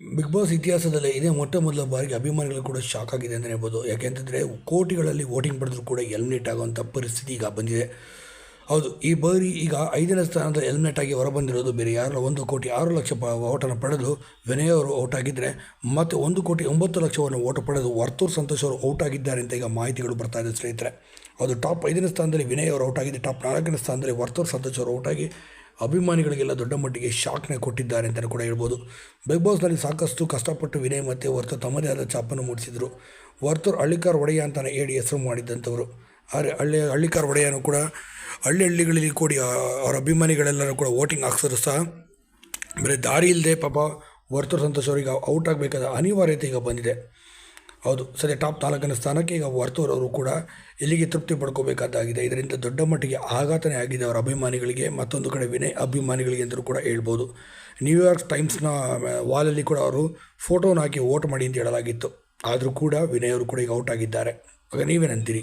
Big boss ಇತಿಹಾಸದಲ್ಲೇ ಇದೇ ಮೊಟ್ಟ ಮೊದಲ ಬಾರಿಗೆ ಅಭಿಮಾನಿಗಳು ಕೂಡ ಶಾಕ್ ಆಗಿದೆ ಅಂತಲೇ ಹೇಳ್ಬೋದು. ಯಾಕೆಂತಂದರೆ ಕೋಟಿಗಳಲ್ಲಿ ವೋಟಿಂಗ್ ಪಡೆದರೂ ಕೂಡ ಎಲಿಮಿನೇಟ್ ಆಗುವಂಥ ಪರಿಸ್ಥಿತಿ ಈಗ ಬಂದಿದೆ. ಹೌದು, ಈ ಬಾರಿ ಈಗ ಐದನೇ ಸ್ಥಾನದ ಆಗಿ ಹೊರಬಂದಿರೋದು ಬೇರೆ ಯಾರು ಒಂದು ಕೋಟಿ ಆರು ಲಕ್ಷ ಪ ಓಟನ್ನು ಪಡೆದು ವಿನಯ್ ಅವರು ಔಟ್ ಆಗಿದ್ದರೆ ಮತ್ತು ಒಂದು ಕೋಟಿ ಒಂಬತ್ತು ಲಕ್ಷವನ್ನು ಓಟ್ ಪಡೆದು ವರ್ತೂರ್ ಸಂತೋಷ್ ಅವರು ಔಟ್ ಆಗಿದ್ದಾರೆ ಅಂತ ಈಗ ಮಾಹಿತಿಗಳು ಬರ್ತಾ ಇದೆ ಸ್ನೇಹಿತರೆ. ಅದು ಟಾಪ್ ಐದನೇ ಸ್ಥಾನದಲ್ಲಿ ವಿನಯ್ ಅವರು ಔಟ್ ಆಗಿದ್ದು ಟಾಪ್ ನಾಲ್ಕನೇ ಸ್ಥಾನದಲ್ಲಿ ವರ್ತೂರ್ ಸಂತೋಷ್ ಅವರು ಔಟ್ ಆಗಿ ಅಭಿಮಾನಿಗಳಿಗೆಲ್ಲ ದೊಡ್ಡ ಮಟ್ಟಿಗೆ ಶಾಕ್ನೇ ಕೊಟ್ಟಿದ್ದಾರೆ ಅಂತಲೂ ಕೂಡ ಹೇಳ್ಬೋದು. ಬಿಗ್ ಬಾಸ್ನಲ್ಲಿ ಸಾಕಷ್ಟು ಕಷ್ಟಪಟ್ಟು ವಿನಯ್ ಮತ್ತು ವರ್ತೂರ್ ತಮ್ಮದೇ ಆದ ಚಾಪನ್ನು ಮೂಡಿಸಿದರು. ವರ್ತೂರ್ ಹಳ್ಳಿಕಾರ್ ಒಡೆಯ ಅಂತಲೇ ಹೇಳಿ ಹೆಸರು ಮಾಡಿದ್ದಂಥವರು. ಆದರೆ ಹಳ್ಳಿ ಹಳ್ಳಿಕಾರ್ ಒಡೆಯನು ಕೂಡ ಹಳ್ಳಿ ಹಳ್ಳಿಗಳಲ್ಲಿ ಕೂಡಿ ಅವರ ಅಭಿಮಾನಿಗಳೆಲ್ಲರೂ ಕೂಡ ವೋಟಿಂಗ್ ಹಾಕ್ಸಿದ್ರು ಸಹ. ಬರೀ ದಾರಿ ಇಲ್ಲದೆ ಪಾಪ ವರ್ತೂರ್ ಸಂತೋಷ್ ಅವರಿಗೆ ಔಟ್ ಆಗಬೇಕಾದ ಅನಿವಾರ್ಯತೆ ಈಗ ಬಂದಿದೆ. ಹೌದು, ಸದ್ಯ ಟಾಪ್ ತಾಲೂಕಿನ ಸ್ಥಾನಕ್ಕೆ ಈಗ ವರ್ತೂರ್ ಅವರು ಕೂಡ ಇಲ್ಲಿಗೆ ತೃಪ್ತಿ ಪಡ್ಕೋಬೇಕಾದಾಗಿದೆ. ಇದರಿಂದ ದೊಡ್ಡ ಮಟ್ಟಿಗೆ ಆಘಾತನೇ ಆಗಿದೆ ಅವರ ಅಭಿಮಾನಿಗಳಿಗೆ, ಮತ್ತೊಂದು ಕಡೆ ವಿನಯ್ ಅಭಿಮಾನಿಗಳಿಗೆ ಅಂತಲೂ ಕೂಡ ಹೇಳ್ಬೋದು. ನ್ಯೂಯಾರ್ಕ್ ಟೈಮ್ಸ್ನ ವಾಲಲ್ಲಿ ಕೂಡ ಅವರು ಫೋಟೋನ ಹಾಕಿ ವೋಟ್ ಮಾಡಿ ಅಂತ ಹೇಳಲಾಗಿತ್ತು. ಆದರೂ ಕೂಡ ವಿನಯ್ ಅವರು ಕೂಡ ಈಗ ಔಟ್ ಆಗಿದ್ದಾರೆ. ಆಗ ನೀವೇನಂತೀರಿ?